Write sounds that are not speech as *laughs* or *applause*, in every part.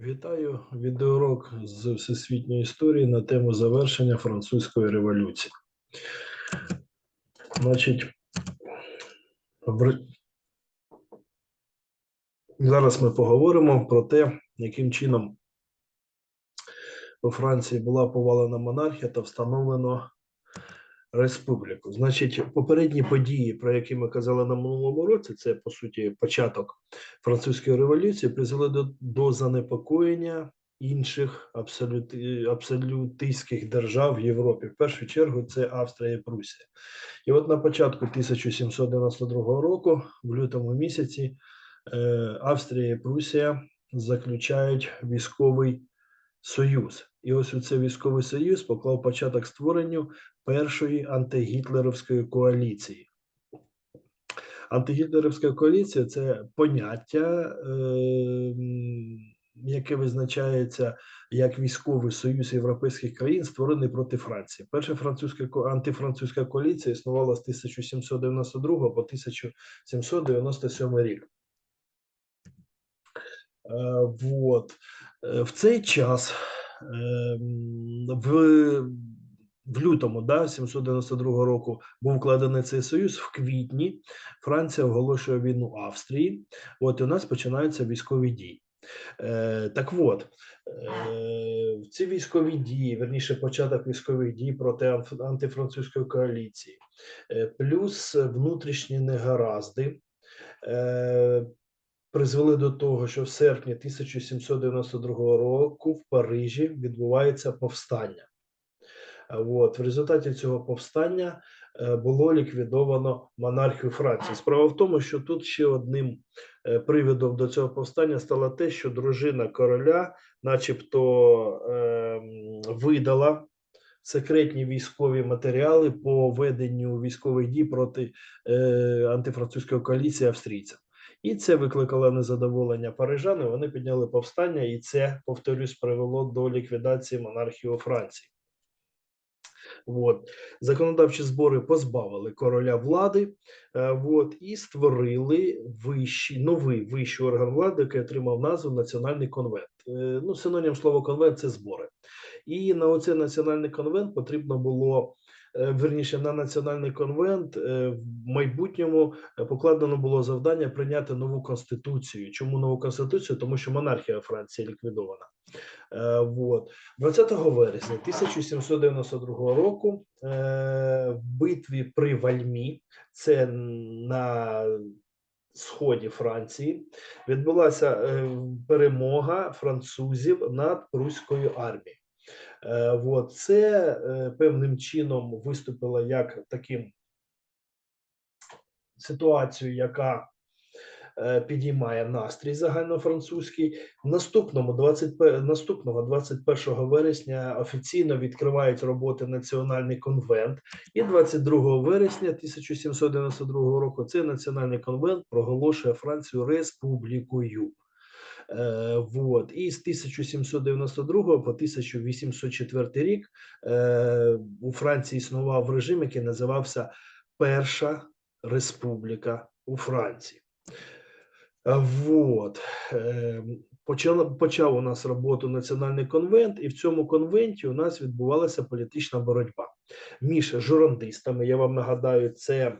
Вітаю відеоурок з всесвітньої історії на тему завершення французької революції. Значить, зараз ми поговоримо про те, яким чином у Франції була повалена монархія та встановлено республіку. Значить, попередні події, про які ми казали на минулому році, це по суті початок французької революції, призвели до, до занепокоєння інших абсолюти, абсолютистських держав в Європі. В першу чергу це Австрія і Прусія. І от на початку 1792 року, в лютому місяці, е, Австрія і Прусія заключають військовий союз. І ось у цей військовий союз поклав початок створенню першої антигітлерівської коаліції. Антигітлерівська коаліція це поняття, е, яке визначається як військовий союз європейських країн, створений проти Франції. Перша французька антифранцузька коаліція існувала з 1792 по 1797 рік. Е, Вот. Е, В цей час в, в лютому да, 792 року був вкладений цей союз. В квітні Франція оголошує війну Австрії. От і у нас починаються військові дії. Е, так от, е, ці військові дії, верніше, початок військових дій проти антифранцузької коаліції, е, плюс внутрішні негаразди. Е, призвели до того, що в серпні 1792 року в Парижі відбувається повстання. От, в результаті цього повстання е, було ліквідовано монархію Франції. Справа в тому, що тут ще одним е, приводом до цього повстання стало те, що дружина короля, начебто, ем, видала секретні військові матеріали по веденню військових дій проти е, антифранцузької коаліції австрійців. І це викликало незадоволення парижан. і Вони підняли повстання, і це, повторюсь, привело до ліквідації монархії у Франції. От. Законодавчі збори позбавили короля влади е, от, і створили вищий, новий вищий орган влади, який отримав назву Національний конвент. Е, Ну, синонім слова конвент це збори. І на оцей національний конвент потрібно було. Е, Верніше на національний конвент е, в майбутньому е, покладено було завдання прийняти нову конституцію. Чому нову конституцію? Тому що монархія Франції ліквідована. Вот. 20 вересня 1792 року в битві при Вальмі, це на сході Франції, відбулася перемога французів над пруською армією. Е, Вот. Це е, певним чином виступило як таким ситуацією, яка е, підіймає настрій загальнофранцузький. Наступному 21, наступного 21 вересня офіційно відкривають роботи Національний конвент, і 22 вересня 1792 року цей національний конвент проголошує Францію республікою. Е, вот. І з 1792 по 1804 рік е, у Франції існував режим, який називався Перша Республіка у Франції. Е, Вот. Е, Почав, почав у нас роботу національний конвент, і в цьому конвенті у нас відбувалася політична боротьба між журандистами. Я вам нагадаю, це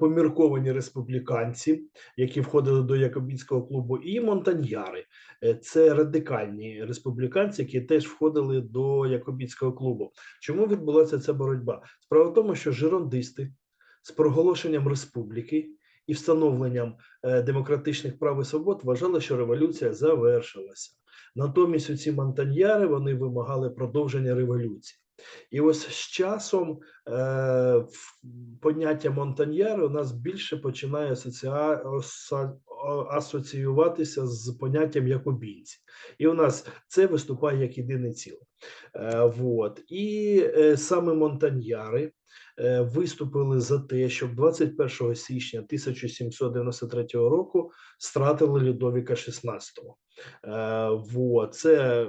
помірковані республіканці, які входили до Якобінського клубу, і монтаньяри. Е, Це радикальні республіканці, які теж входили до Якобінського клубу. Чому відбулася ця боротьба? Справа в тому, що жирондисти з проголошенням республіки і встановленням е, демократичних прав і свобод вважали, що революція завершилася. Натомість у ці монтаньяри вони вимагали продовження революції. І ось з часом е, поняття Монтаньєр у нас більше починає асоціа... асоціюватися з поняттям якобінці. І у нас це виступає як єдине ціле. Е, вот. І е, саме монтаньяри е, виступили за те, щоб 21 січня 1793 року стратили Людовіка XVI. Е, вот. Це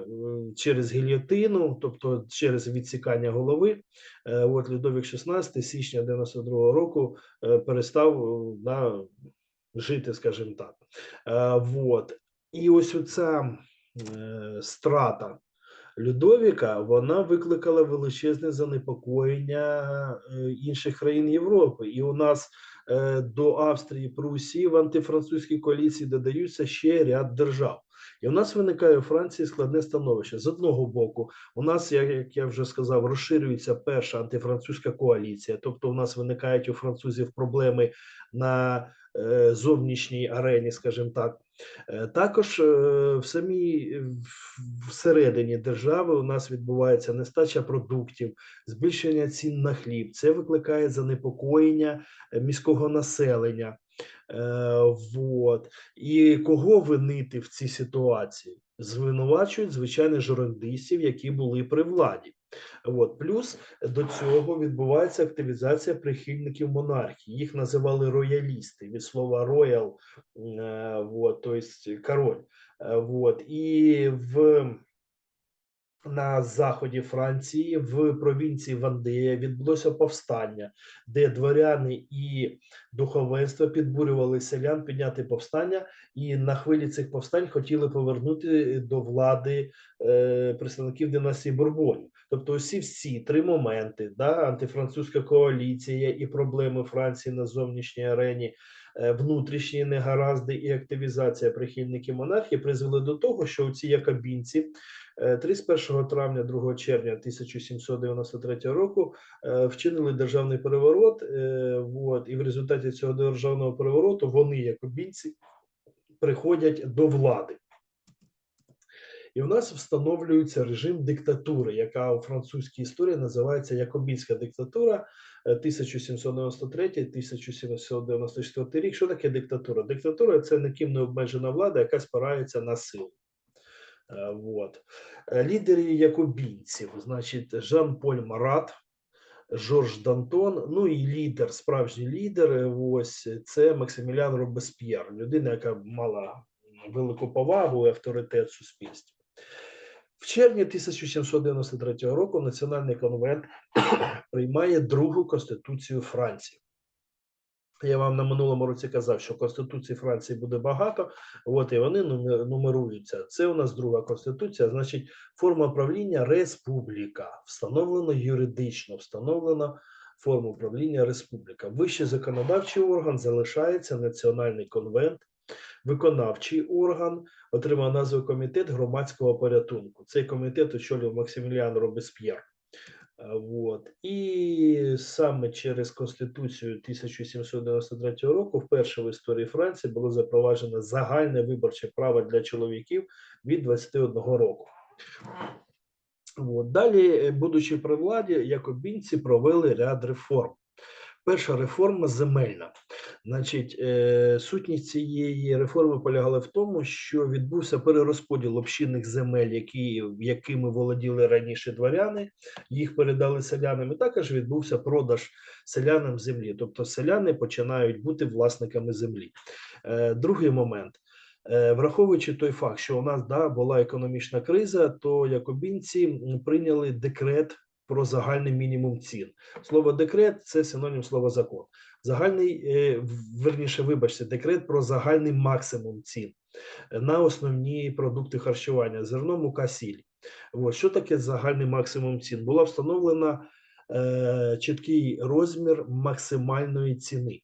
через гільйотину, тобто через відсікання голови. От Людовік XVI січня 92 року перестав на жити, скажімо так. Е, вот. І ось оця е, страта Людовіка вона викликала величезне занепокоєння е, інших країн Європи. І у нас до Австрії, Прусії в антифранцузькій коаліції додаються ще ряд держав. І у нас виникає у Франції складне становище. З одного боку, у нас, як, я вже сказав, розширюється перша антифранцузька коаліція, тобто у нас виникають у французів проблеми на зовнішній арені, скажімо так. Е, Також е, в самій всередині держави у нас відбувається нестача продуктів, збільшення цін на хліб. Це викликає занепокоєння е, міського населення. Е, вот. І кого винити в цій ситуації? Звинувачують звичайно журналістів, які були при владі. От. Плюс до цього відбувається активізація прихильників монархії. Їх називали роялісти від слова роял, е, вот, то есть король. От. І в на заході Франції в провінції Вандея відбулося повстання, де дворяни і духовенство підбурювали селян підняти повстання, і на хвилі цих повстань хотіли повернути до влади е, представників династії Бурбонів. Тобто, усі всі три моменти: да, антифранцузька коаліція і проблеми Франції на зовнішній арені, е, внутрішні негаразди і активізація прихильників монархії призвели до того, що ці якобінці 31 травня 2 червня 1793 року е, вчинили державний переворот. е, Вот, і в результаті цього державного перевороту вони, якобінці, приходять до влади. І в нас встановлюється режим диктатури, яка у французькій історії називається Якобінська диктатура е, 1793-1794 рік. Що таке диктатура? Диктатура це ніким не обмежена влада, яка спирається на силу. Е, Вот. Е, Лідери якобінців, значить, Жан-Поль Марат, Жорж Дантон, ну і лідер, справжній лідер, е, ось це Максимілян Робесп'єр, людина, яка мала велику повагу і авторитет в суспільстві. В червні 1793 року Національний конвент *coughs* приймає другу конституцію Франції. Я вам на минулому році казав, що Конституції Франції буде багато, от і вони нуме- нумеруються. Це у нас друга конституція, значить, форма правління республіка, встановлено юридично, встановлена форма управління республіка. Вищий законодавчий орган залишається Національний конвент, виконавчий орган отримав назву Комітет громадського порятунку. Цей комітет очолював Максиміліан Робесп'єр. Е, Вот. І саме через Конституцію 1793 року вперше в історії Франції було запроваджено загальне виборче право для чоловіків від 21 року. От. Далі, е, будучи при владі, якобінці провели ряд реформ. Перша реформа земельна. Значить, е, сутність цієї реформи полягала в тому, що відбувся перерозподіл общинних земель, які, якими володіли раніше дворяни, їх передали селянам. І також відбувся продаж селянам землі. Тобто селяни починають бути власниками землі. Е, другий момент. Е, Враховуючи той факт, що у нас да, була економічна криза, то якобінці прийняли декрет про загальний мінімум цін. Слово декрет це синонім слова закон. Загальний, е, верніше, вибачте, декрет про загальний максимум цін е, на основні продукти харчування, зерно, мука, сіль. От, що таке загальний максимум цін? Була встановлена е, чіткий розмір максимальної ціни.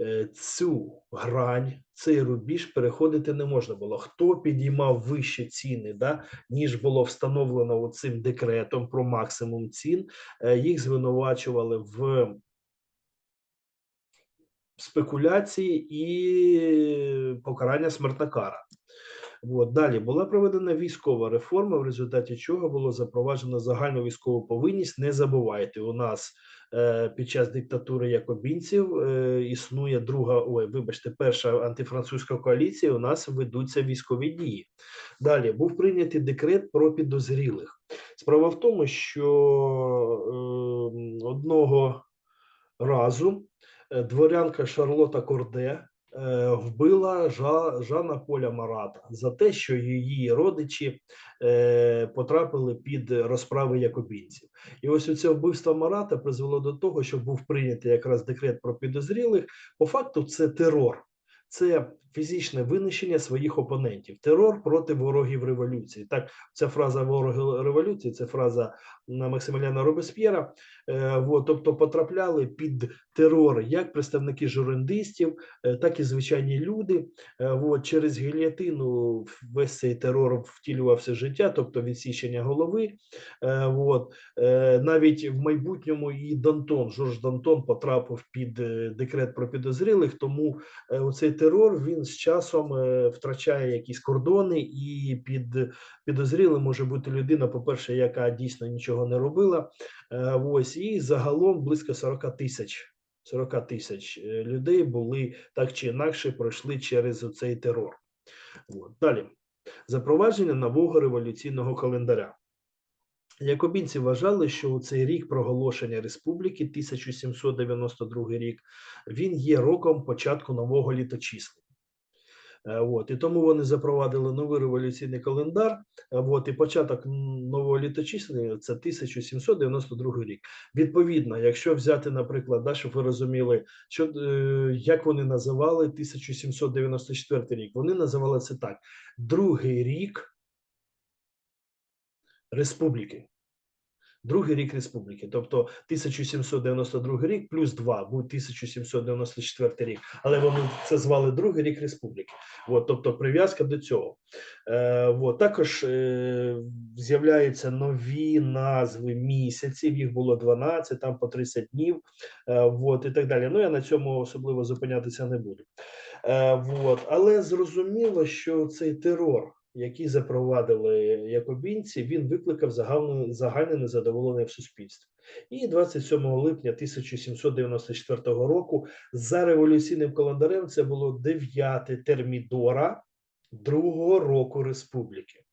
Е, Цю грань, цей рубіж переходити не можна було. Хто підіймав вищі ціни, да, ніж було встановлено цим декретом про максимум цін, е, їх звинувачували в спекуляції і покарання смертна кара. От. Далі була проведена військова реформа, в результаті чого було запроваджено загальну військову повинність. Не забувайте, у нас під час диктатури якобінців е, існує друга, ой, вибачте, перша антифранцузька коаліція. У нас ведуться військові дії. Далі був прийнятий декрет про підозрілих. Справа в тому, що е, одного разу е, дворянка Шарлота Корде е, вбила Жа, Жана Поля Марата за те, що її родичі е, потрапили під розправи якобінців. І ось оце вбивство Марата призвело до того, що був прийнятий якраз декрет про підозрілих. По факту, це терор. це фізичне винищення своїх опонентів, терор проти ворогів революції. Так, ця фраза вороги революції, це фраза на Максиміляна Робесп'єра. Е, тобто потрапляли під терор як представники журналістів, е, так і звичайні люди. Е, от, через гільятину весь цей терор втілювався життя, тобто відсічення голови. От, навіть в майбутньому і Дантон, Жорж Дантон потрапив під декрет про підозрілих, тому оцей терор з часом е, втрачає якісь кордони, і під підозрілим може бути людина, по-перше, яка дійсно нічого не робила. Е, ось і загалом близько 40 тисяч. 40 тисяч е, людей були так чи інакше пройшли через цей терор. От. Далі запровадження нового революційного календаря. Якобінці вважали, що у цей рік проголошення республіки, 1792 рік, він є роком початку нового літочисла. Е, От, і тому вони запровадили новий революційний календар. е, От, і початок нового літочислення це 1792 рік. Відповідно, якщо взяти, наприклад, да, щоб ви розуміли, що е, як вони називали 1794 рік, вони називали це так: другий рік республіки. Другий рік республіки, тобто 1792 рік плюс 2 буде 1794 рік, але вони це звали другий рік республіки. От, тобто прив'язка до цього. Е, от, також е, з'являються нові назви місяців, їх було 12, там по 30 днів, е, от, і так далі. Ну я на цьому особливо зупинятися не буду. Е, от, але зрозуміло, що цей терор який запровадили якобінці, він викликав загальне, загальне незадоволення в суспільстві. І 27 липня 1794 року за революційним календарем це було 9 термідора другого року республіки.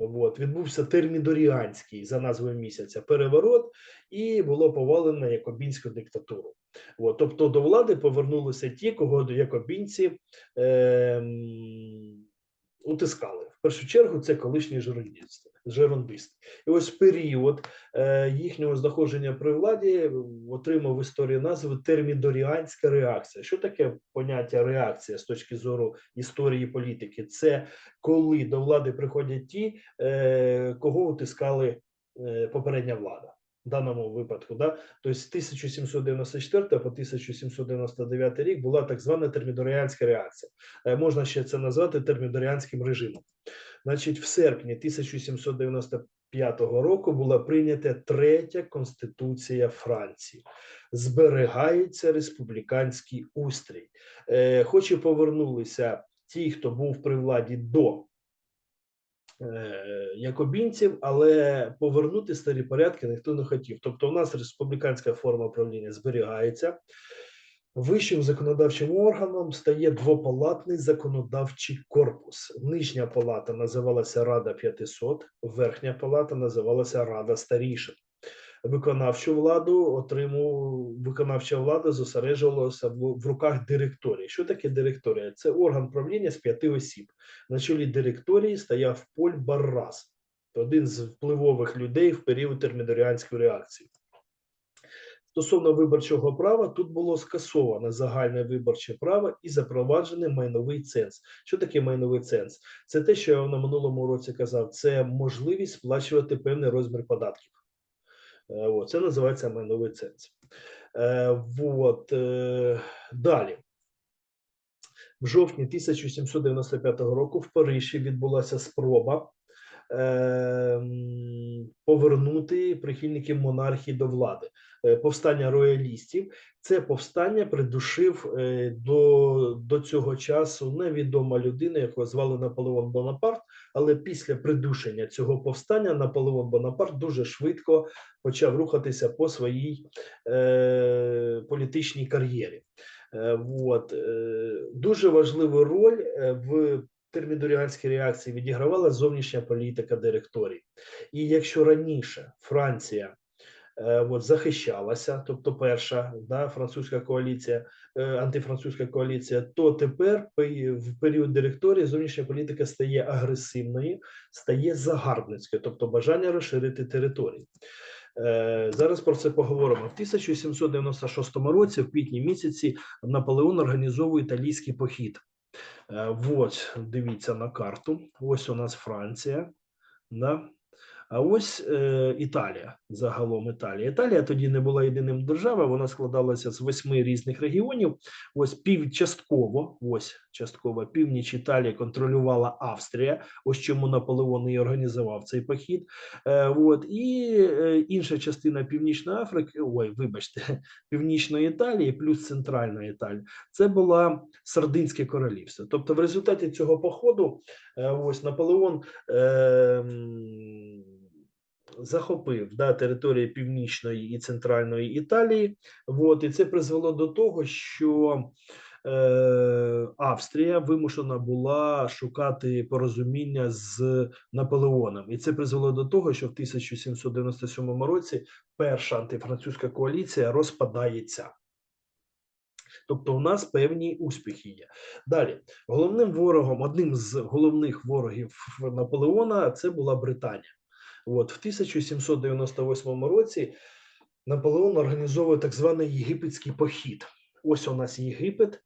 От, відбувся термідоріанський за назвою місяця переворот, і було повалено якобінську диктатуру. От, тобто до влади повернулися ті, кого якобінці е, утискали. В першу чергу це колишні жерондисти. І ось період е, їхнього знаходження при владі отримав в історії назву термідоріанська реакція. Що таке поняття реакція з точки зору історії політики? Це коли до влади приходять ті, е, кого утискали е, попередня влада. Даному випадку, да, тобто з 1794 по 1799 рік була так звана термідоріанська реакція. Е, Можна ще це назвати термідоріанським режимом. Значить, в серпні 1795 року була прийнята третя конституція Франції. Зберігається республіканський устрій. Е, хоч і повернулися ті, хто був при владі до якобінців, але повернути старі порядки ніхто не хотів. Тобто, у нас республіканська форма правління зберігається. Вищим законодавчим органом стає двопалатний законодавчий корпус. Нижня палата називалася Рада 500, верхня палата називалася Рада старішин. Виконавчу владу отримував виконавча влада зосереджувалася в, в руках директорії. Що таке директорія? Це орган правління з п'яти осіб. На чолі директорії стояв Поль Баррас, один з впливових людей в період термідоріанської реакції. Стосовно виборчого права, тут було скасоване загальне виборче право і запроваджений майновий ценз. Що таке майновий ценз? Це те, що я на минулому році казав, це можливість сплачувати певний розмір податків. Е, От, це називається майновий ценз. Е, от, е, далі. В жовтні 1795 року в Парижі відбулася спроба повернути прихильників монархії до влади. Е, Повстання роялістів. Це повстання придушив е, до, до цього часу невідома людина, яку звали Наполеон Бонапарт. Але після придушення цього повстання Наполеон Бонапарт дуже швидко почав рухатися по своїй е, політичній кар'єрі. Е, от, е, дуже важливу роль е, в термідоріанській реакції відігравала зовнішня політика директорій. І якщо раніше Франція е, от, захищалася, тобто перша да, французька коаліція, е, антифранцузька коаліція, то тепер в період директорії зовнішня політика стає агресивною, стає загарбницькою, тобто бажання розширити території. Е, Зараз про це поговоримо. В 1796 році, в квітні місяці, Наполеон організовує італійський похід. Е, Ось дивіться на карту. Ось у нас Франція. Да? А ось е, Італія, загалом Італія. Італія тоді не була єдиним державою, вона складалася з восьми різних регіонів. Ось пів частково, ось частково північ Італії контролювала Австрія. Ось чому Наполеон і організував цей похід. Е, от і е, інша частина Північної Африки, ой, вибачте, *laughs* Північної Італії плюс Центральна Італія. Це була Сардинське королівство. Тобто, в результаті цього походу, е, ось Наполеон. Е, захопив да, території північної і центральної Італії. От, і це призвело до того, що е, Австрія вимушена була шукати порозуміння з Наполеоном. І це призвело до того, що в 1797 році перша антифранцузька коаліція розпадається. Тобто, у нас певні успіхи є. Далі, головним ворогом, одним з головних ворогів Наполеона, це була Британія. От в 1798 році Наполеон організовує так званий єгипетський похід. Ось у нас Єгипет.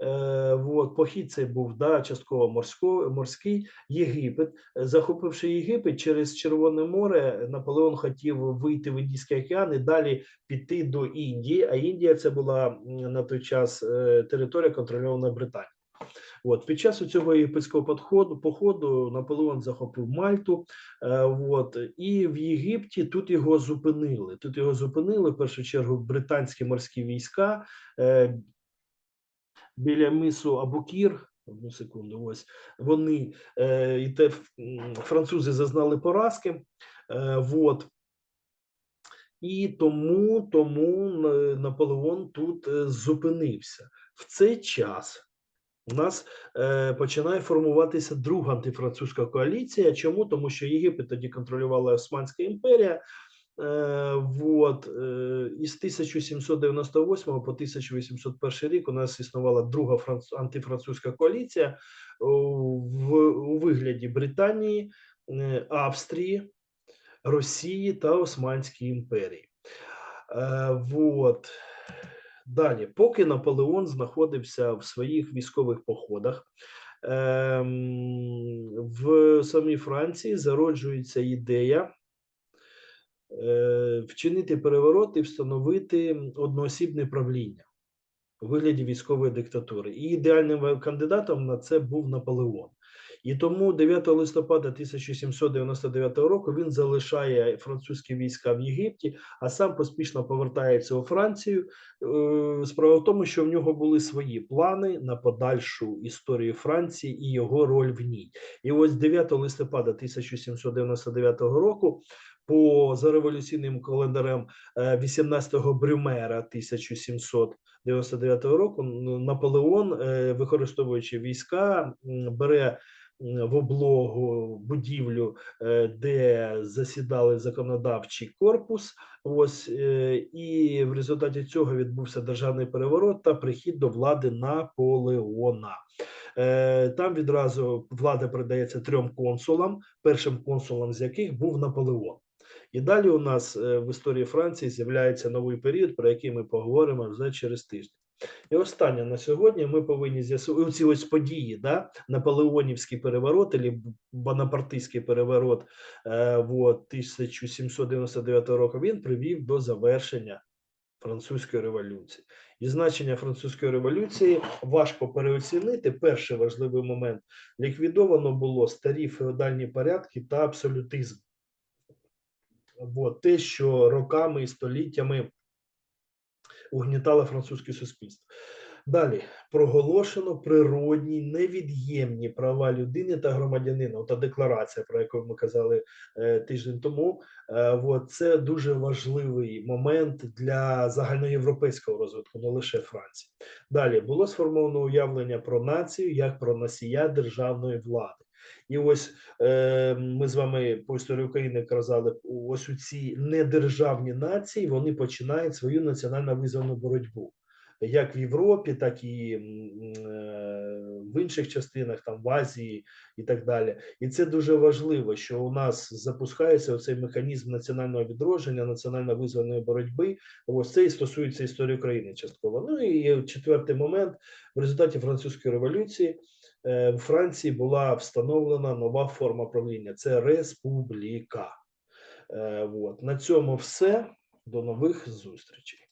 Е, от, похід цей був да, частково морсько, морський Єгипет. Захопивши Єгипет через Червоне море, Наполеон хотів вийти в Індійський океан і далі піти до Індії. А Індія це була на той час е, територія контрольована Британією. От під час цього єгипетського походу, походу Наполеон захопив Мальту. Е, от і в Єгипті тут його зупинили. Тут його зупинили в першу чергу британські морські війська е, біля мису Абукір. Одну секунду, ось вони е, і те французи зазнали поразки. Е, от. І тому, тому Наполеон тут е, зупинився. В цей час у нас е, починає формуватися друга антифранцузька коаліція. Чому? Тому що Єгипет тоді контролювала Османська імперія. Е, вот, е, із 1798 по 1801 рік у нас існувала друга франц... антифранцузька коаліція в, у вигляді Британії, е, Австрії, Росії та Османської імперії. Е, вот. Далі, поки Наполеон знаходився в своїх військових походах, ем, в самій Франції зароджується ідея е, вчинити переворот і встановити одноосібне правління у вигляді військової диктатури. І ідеальним кандидатом на це був Наполеон. І тому 9 листопада 1799 року він залишає французькі війська в Єгипті, а сам поспішно повертається у Францію. Е, Справа в тому, що в нього були свої плани на подальшу історію Франції і його роль в ній. І ось 9 листопада 1799 року. По за революційним календарем е, 18-го Брюмера 1799 року Наполеон, е, використовуючи війська, бере в облогу будівлю, е, де засідали законодавчий корпус. Ось е, і в результаті цього відбувся державний переворот та прихід до влади Наполеона. Е, Там відразу влада передається трьом консулам, першим консулом з яких був Наполеон. І далі у нас в історії Франції з'являється новий період, про який ми поговоримо вже через тиждень. І останнє на сьогодні ми повинні з'ясувати ці ось події, да? Наполеонівський переворот, або Бонапартійський переворот е, вот, 1799 року, він привів до завершення французької революції. І значення французької революції важко переоцінити. Перший важливий момент ліквідовано було старі феодальні порядки та абсолютизм. От, те, що роками і століттями угнітало французьке суспільство. Далі проголошено природні невід'ємні права людини та громадянина. Та декларація, про яку ми казали е, тиждень тому. Е, от, це дуже важливий момент для загальноєвропейського розвитку, не лише Франції. Далі було сформовано уявлення про націю як про носія державної влади. І ось е, ми з вами по історії України казали, ось у ці недержавні нації вони починають свою національно визвану боротьбу. Як в Європі, так і е, в інших частинах, там в Азії і так далі. І це дуже важливо, що у нас запускається оцей механізм національного відродження, національно-визвольної боротьби. Ось це і стосується історії України частково. Ну і четвертий момент в результаті французької революції в Франції була встановлена нова форма правління. Це республіка. Е, От. На цьому все. До нових зустрічей.